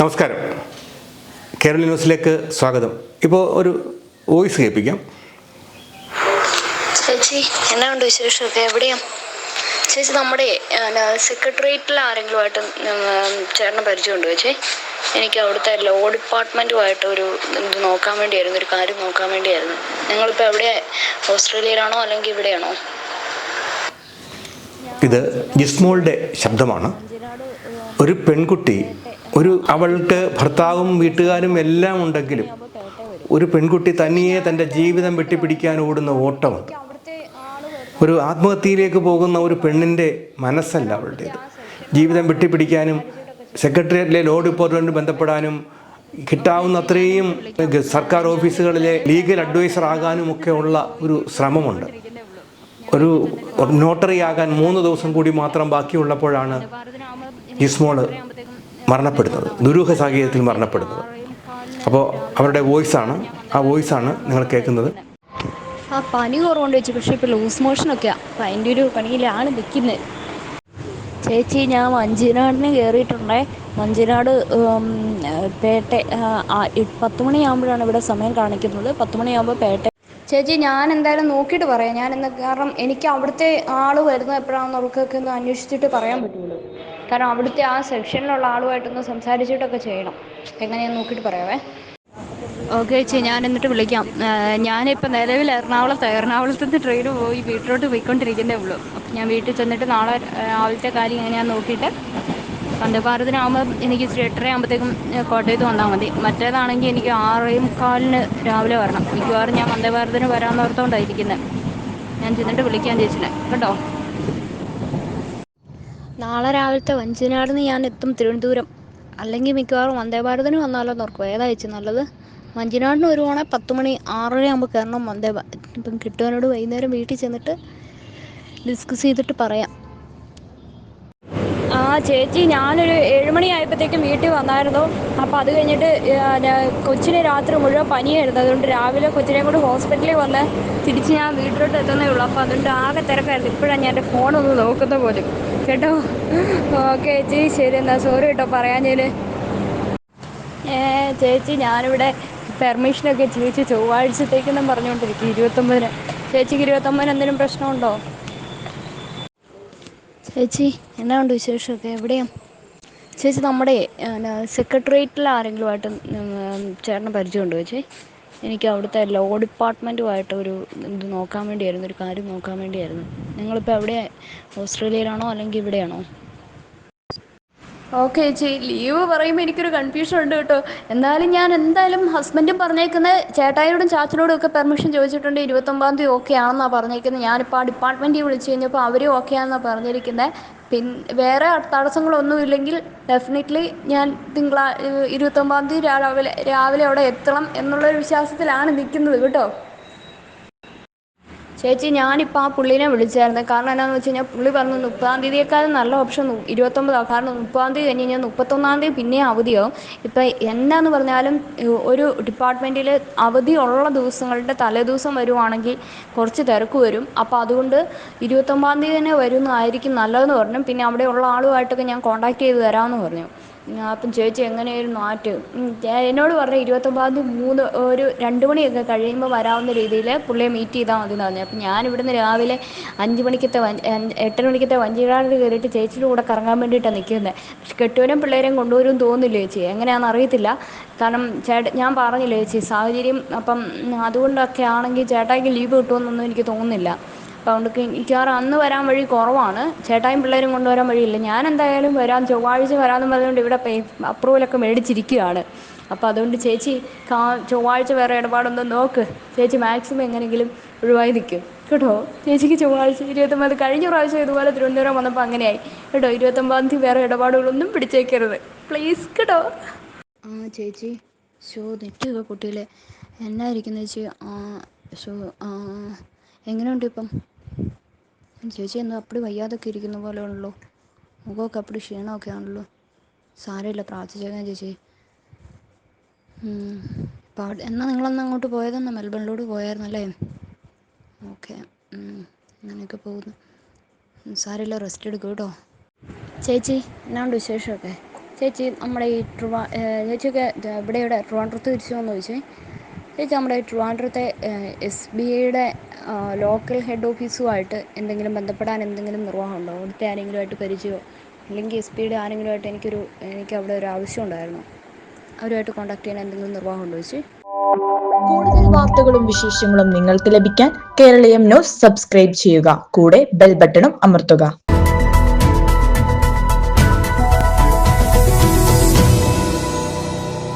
നമസ്കാരം. കേരള ന്യൂസിലേക്ക് സ്വാഗതം. ഇപ്പോൾ ഒരു വോയിസ് കേൾപ്പിക്കാം. ചേച്ചി എന്നാ ഉണ്ട് വിശേഷമൊക്കെ? എവിടെയാ? ചേച്ചി നമ്മുടെ സെക്രട്ടേറിയറ്റിൽ ആരെങ്കിലുമായിട്ട് ചേട്ടന് പരിചയമുണ്ടോ ചേച്ചി? എനിക്ക് അവിടുത്തെ ലോ ഡിപ്പാർട്ട്മെന്റുമായിട്ട് ഒരു ഇത് നോക്കാൻ വേണ്ടിയായിരുന്നു ഒരു കാര്യം നോക്കാൻ വേണ്ടിയായിരുന്നു. നിങ്ങളിപ്പോൾ എവിടെ? ഓസ്ട്രേലിയയിലാണോ അല്ലെങ്കിൽ ഇവിടെയാണോ? ഇത് ജിസ്മോളുടെ ശബ്ദമാണ്. ഒരു പെൺകുട്ടി ഒരു അവൾക്ക് ഭർത്താവും വീട്ടുകാരും എല്ലാം ഉണ്ടെങ്കിലും ഒരു പെൺകുട്ടി തനിയെ തന്റെ ജീവിതം വെട്ടിപ്പിടിക്കാൻ ഓടുന്ന ഓട്ടം ഒരു ആത്മഹത്യയിലേക്ക് പോകുന്ന ഒരു പെണ്ണിന്റെ മനസ്സല്ല അവളുടേത്. ജീവിതം വെട്ടിപ്പിടിക്കാനും സെക്രട്ടേറിയറ്റിലെ ലോ ഡിപ്പാർട്ട്മെന്റ് ബന്ധപ്പെടാനും കിട്ടാവുന്ന അത്രയും സർക്കാർ ഓഫീസുകളിലെ ലീഗൽ അഡ്വൈസർ ആകാനും ഒക്കെ ഉള്ള ഒരു ശ്രമമുണ്ട്. ഒരു നോട്ടറി ആകാൻ മൂന്ന് ദിവസം കൂടി മാത്രം ബാക്കിയുള്ളപ്പോഴാണ് ജിസ്മോൾ മരണപ്പെടുന്നത്. ദുരൂഹ സാഹചര്യത്തിൽ മരണപ്പെടുന്നത്. അപ്പോൾ അവരുടെ വോയിസ് ആണ് ആ വോയിസ് ആണ് നിങ്ങൾ കേൾക്കുന്നത്. ആ പനി കുറവുണ്ട് ചേച്ചി പക്ഷേ ഇപ്പോൾ ലൂസ് മോഷനൊക്കെയാണ് അപ്പം അതിന്റെ ഒരു പണിയിലാണ് നിൽക്കുന്നത്. ചേച്ചി ഞാൻ വഞ്ചിനാടിന് കയറിയിട്ടുണ്ടേ. വഞ്ചിനാട് ഉം, പേട്ട പത്ത് മണിയാകുമ്പോഴാണ് ഇവിടെ സമയം കാണിക്കുന്നത്. പത്ത് മണിയാകുമ്പോൾ പേട്ട. ചേച്ചി ഞാൻ എന്തായാലും നോക്കിയിട്ട് പറയാം. ഞാൻ എന്താ കാരണം എനിക്ക് അവിടുത്തെ ആൾ വരുന്നത് അവർക്കൊക്കെ ഒന്ന് അന്വേഷിച്ചിട്ട് പറയാൻ പറ്റുള്ളൂ കാരണം അവിടുത്തെ ആ സെക്ഷനിലുള്ള ആളുമായിട്ടൊന്ന് സംസാരിച്ചിട്ടൊക്കെ ചെയ്യണം. എങ്ങനെയാന്ന് നോക്കിയിട്ട് പറയാവേ. ഓക്കെ ചേച്ചി ഞാൻ എന്നിട്ട് വിളിക്കാം. ഞാനിപ്പോൾ നിലവിൽ എറണാകുളത്ത് എറണാകുളത്ത് നിന്ന് ട്രെയിൻ പോയി വീട്ടിലോട്ട് പോയിക്കൊണ്ടിരിക്കുന്നേ ഉള്ളൂ. അപ്പം ഞാൻ വീട്ടിൽ ചെന്നിട്ട് നാളെ രാവിലത്തെ കാര്യം എങ്ങനെയാണെന്ന് നോക്കിയിട്ട് വന്ദേഭാരതിനാകുമ്പോൾ എനിക്ക് ഇച്ചിരി എട്ടര ആകുമ്പോഴത്തേക്കും കോട്ടയത്ത് വന്നാൽ മതി. മറ്റേതാണെങ്കിൽ എനിക്ക് ആറേ മുക്കാലിന് രാവിലെ വരണം. മിക്കവാറും ഞാൻ വന്ദേഭാരതിന് വരാമെന്ന് ഓർത്തുകൊണ്ടായിരിക്കുന്നത് ഞാൻ ചെന്നിട്ട് വിളിക്കാൻ ചേച്ചിനെ. കേട്ടോ? നാളെ രാവിലത്തെ വഞ്ചിനാടിന് ഞാൻ എത്തും തിരുവനന്തപുരം. അല്ലെങ്കിൽ മിക്കവാറും വന്ദേ ഭാരതിന് വന്നാലോ നോർക്കും ഏതാ ചേച്ചി നല്ലത്? വഞ്ചിനാടിന് വരുവാണെങ്കിൽ പത്ത് മണി ആറര ആകുമ്പോൾ കയറണം വന്ദേ ഇപ്പം കിട്ടുവാനോട് വൈകുന്നേരം വീട്ടിൽ ചെന്നിട്ട് ഡിസ്കസ് ചെയ്തിട്ട് പറയാം. ആ ചേച്ചി ഞാനൊരു ഏഴുമണി ആയപ്പോഴത്തേക്കും വീട്ടിൽ വന്നായിരുന്നു. അപ്പോൾ അത് കഴിഞ്ഞിട്ട് കൊച്ചിന് രാത്രി മുഴുവൻ പനിയായിരുന്നു. അതുകൊണ്ട് രാവിലെ കൊച്ചിനെ കൂടെ ഹോസ്പിറ്റലിൽ വന്ന് തിരിച്ച് ഞാൻ വീട്ടിലോട്ട് എത്തുന്നേ ഉള്ളൂ. അപ്പോൾ അതുകൊണ്ട് ആകെ തിരക്കായിരുന്നു. ഇപ്പോഴാണ് ഞാൻ എന്റെ ഫോണൊന്ന് നോക്കുന്ന പോലും. കേട്ടോ? ഓക്കെ ചേച്ചി ശരി എന്നാൽ സോറി കേട്ടോ പറയാൻ ഞാൻ ചേച്ചി ഞാനിവിടെ പെർമിഷനൊക്കെ ചേച്ചി ചൊവ്വാഴ്ചത്തേക്കെന്നും പറഞ്ഞുകൊണ്ടിരിക്കും ഇരുപത്തൊമ്പതിന്. ചേച്ചിക്ക് ഇരുപത്തൊമ്പതിന് എന്തെങ്കിലും പ്രശ്നമുണ്ടോ? ചേച്ചി എന്നാ ഉണ്ട് വിശേഷമൊക്കെ? എവിടെയാ? ചേച്ചി നമ്മുടെ സെക്രട്ടേറിയറ്റിൽ ആരെങ്കിലുമായിട്ട് ചേട്ടന് പരിചയമുണ്ടോ ചേച്ചി? എനിക്ക് അവിടുത്തെ ലോ ഡിപ്പാർട്ട്മെന്റുമായിട്ട് ഒരു ഇത് നോക്കാൻ വേണ്ടിയായിരുന്നു ഒരു കാര്യം നോക്കാൻ വേണ്ടിയായിരുന്നു. നിങ്ങളിപ്പോൾ എവിടെ ഓസ്ട്രേലിയയിലാണോ അല്ലെങ്കിൽ ഇവിടെയാണോ? ഓക്കെ ചേച്ചി ലീവ് പറയുമ്പോൾ എനിക്കൊരു കൺഫ്യൂഷൻ ഉണ്ട് കേട്ടോ. എന്നാലും ഞാൻ എന്തായാലും ഹസ്ബൻഡും പറഞ്ഞേക്കുന്ന ചേട്ടായിയോടും ചാച്ചനോടും ഒക്കെ പെർമിഷൻ ചോദിച്ചിട്ടുണ്ട് ഇരുപത്തൊമ്പതാം തീയതി ഓക്കെ ആണെന്നാണ് പറഞ്ഞേക്കുന്നത് ഞാനിപ്പോൾ ആ ഡിപ്പാർട്ട്മെന്റിൽ വിളിച്ച് കഴിഞ്ഞപ്പോൾ അവരും ഓക്കെ ആണെന്നാണ് പറഞ്ഞിരിക്കുന്നത് പിന്നെ വേറെ തടസ്സങ്ങളൊന്നും ഇല്ലെങ്കിൽ ഡെഫിനറ്റ്ലി ഞാൻ തിങ്കളാ ഇരുപത്തൊമ്പതാം തീയതി രാവിലെ രാവിലെ അവിടെ എത്തണം എന്നുള്ളൊരു വിശ്വാസത്തിലാണ് നിൽക്കുന്നത് കേട്ടോ. ചേച്ചി ഞാനിപ്പോൾ ആ പുള്ളീനെ വിളിച്ചായിരുന്നു. കാരണം എന്താണെന്ന് വെച്ച് കഴിഞ്ഞാൽ പുള്ളി പറഞ്ഞു മുപ്പതാം തീയതിയേക്കാളും നല്ല ഓപ്ഷൻ ഇരുപത്തൊമ്പതാണ് കാരണം മുപ്പതാം തീയതി കഴിഞ്ഞ് കഴിഞ്ഞാൽ മുപ്പത്തൊന്നാം തീയതി പിന്നെയും അവധിയാവും. ഇപ്പം എന്നാന്ന് പറഞ്ഞാലും ഒരു ഡിപ്പാർട്ട്മെന്റിൽ ഉള്ള ദിവസങ്ങളുടെ തലേദിവസം വരുവാണെങ്കിൽ കുറച്ച് തിരക്ക് വരും. അപ്പോൾ അതുകൊണ്ട് ഇരുപത്തൊമ്പതാം തീയതി തന്നെ വരുന്നതായിരിക്കും നല്ലതെന്ന് പറഞ്ഞു. പിന്നെ അവിടെയുള്ള ആളുമായിട്ടൊക്കെ ഞാൻ കോൺടാക്ട് ചെയ്ത് തരാമെന്ന് പറഞ്ഞു. അപ്പം ചേച്ചി എങ്ങനെയായിരുന്നു ആറ്റ്? എന്നോട് പറഞ്ഞ ഇരുപത്തൊമ്പതാം തീയതി മൂന്ന് ഒരു രണ്ട് മണിയൊക്കെ കഴിയുമ്പോൾ വരാവുന്ന രീതിയിൽ പുള്ളിയെ മീറ്റ് ചെയ്താൽ മതി എന്ന് പറഞ്ഞു. അപ്പം ഞാൻ ഇവിടുന്ന് രാവിലെ അഞ്ച് മണിക്കത്തെ എട്ടര മണിക്കത്തെ വഞ്ചികാടിൽ കയറിയിട്ട് ചേച്ചിയുടെ കൂടെ കറങ്ങാൻ വേണ്ടിയിട്ടാണ് നിൽക്കുന്നത് പക്ഷെ കെട്ടുവനും പിള്ളേരെയും കൊണ്ടുവരും തോന്നില്ല ചേച്ചി? എങ്ങനെയാണെന്ന് അറിയത്തില്ല. കാരണം ചേട്ട ഞാൻ പറഞ്ഞില്ല ചേച്ചി സാഹചര്യം അപ്പം അതുകൊണ്ടൊക്കെ ആണെങ്കിൽ ചേട്ടായിക്ക് ലീവ് കിട്ടുമെന്നൊന്നും എനിക്ക് തോന്നുന്നില്ല. അപ്പോൾ അതുകൊണ്ട് മിക്കവാറും അന്ന് വരാൻ വഴി കുറവാണ്. ചേട്ടായും പിള്ളേരും കൊണ്ടുവരാൻ വഴിയില്ല. ഞാൻ എന്തായാലും വരാം. ചൊവ്വാഴ്ച വരാമെന്ന് പറഞ്ഞുകൊണ്ട് ഇവിടെ അപ്രൂവലൊക്കെ മേടിച്ചിരിക്കുകയാണ്. അപ്പോൾ അതുകൊണ്ട് ചേച്ചി കാ ചൊവ്വാഴ്ച വേറെ ഇടപാടൊന്നും നോക്ക്. ചേച്ചി മാക്സിമം എങ്ങനെയെങ്കിലും ഒഴിവായി നിൽക്കും. കേട്ടോ? ചേച്ചിക്ക് ചൊവ്വാഴ്ച ഇരുപത്തൊമ്പത് കഴിഞ്ഞ പ്രാവശ്യം ഇതുപോലെ തിരുവനന്തപുരം വന്നപ്പോൾ അങ്ങനെയായി. കേട്ടോ? ഇരുപത്തൊമ്പതാം തീയതി വേറെ ഇടപാടുകളൊന്നും പിടിച്ചേക്കരുത്. പ്ലീസ് കേട്ടോ? ആ ചേച്ചി. ഷോ നെറ്റുക കുട്ടികളെ എന്നായിരിക്കുന്നു ചേച്ചി? ആ ഷോ എങ്ങനെയുണ്ട് ഇപ്പം? ചേച്ചി എന്താ അപ്പടി വയ്യാതൊക്കെ ഇരിക്കുന്ന പോലെ ഉള്ളൂ മുഖമൊക്കെ അപ്പടി ക്ഷീണമൊക്കെ ആണല്ലോ സാരമില്ല പ്രാർത്ഥിച്ചേക്കാം ചേച്ചി. അപ്പോൾ അവിടെ എന്നാൽ നിങ്ങളന്ന് അങ്ങോട്ട് പോയതെന്നാ മെൽബണിലോട്ട് പോയായിരുന്നല്ലേ? ഓക്കെ അങ്ങനെയൊക്കെ പോകുന്നു. സാരമില്ല റെസ്റ്റ് എടുക്കും കേട്ടോ. ചേച്ചി എന്നാണ്ട് വിശേഷമൊക്കെ? ചേച്ചി നമ്മുടെ ഈ ട്രിവാ ചേച്ചിയൊക്കെ ഇവിടെ ഇവിടെ ട്രിവാൻഡ്രത്ത് തിരിച്ചു വന്നു ചേച്ചി? ചേച്ചി നമ്മുടെ ട്രിവാൻഡ്രത്തെ എസ് ബി ഐയുടെ ലോക്കൽ ഹെഡ് ഓഫീസുമായിട്ട് എന്തെങ്കിലും ബന്ധപ്പെടാൻ എന്തെങ്കിലും നിർവാഹമുണ്ടോ? അവിടുത്തെ ആരെങ്കിലുമായിട്ട് പരിചയമോ? അല്ലെങ്കിൽ എസ് ബി ഐയുടെ ആരെങ്കിലുമായിട്ട് എനിക്കൊരു എനിക്ക് അവിടെ ഒരു ആവശ്യം ഉണ്ടായിരുന്നു? അവരുമായിട്ട് കോൺടാക്ട് ചെയ്യാൻ എന്തെങ്കിലും നിർവാഹമുണ്ടോ ചേച്ചി? കൂടുതൽ വാർത്തകളും വിശേഷങ്ങളും നിങ്ങൾക്ക് ലഭിക്കാൻ കേരളീയം ന്യൂസ് സബ്സ്ക്രൈബ് ചെയ്യുക. കൂടെ ബെൽ ബട്ടണും അമർത്തുക.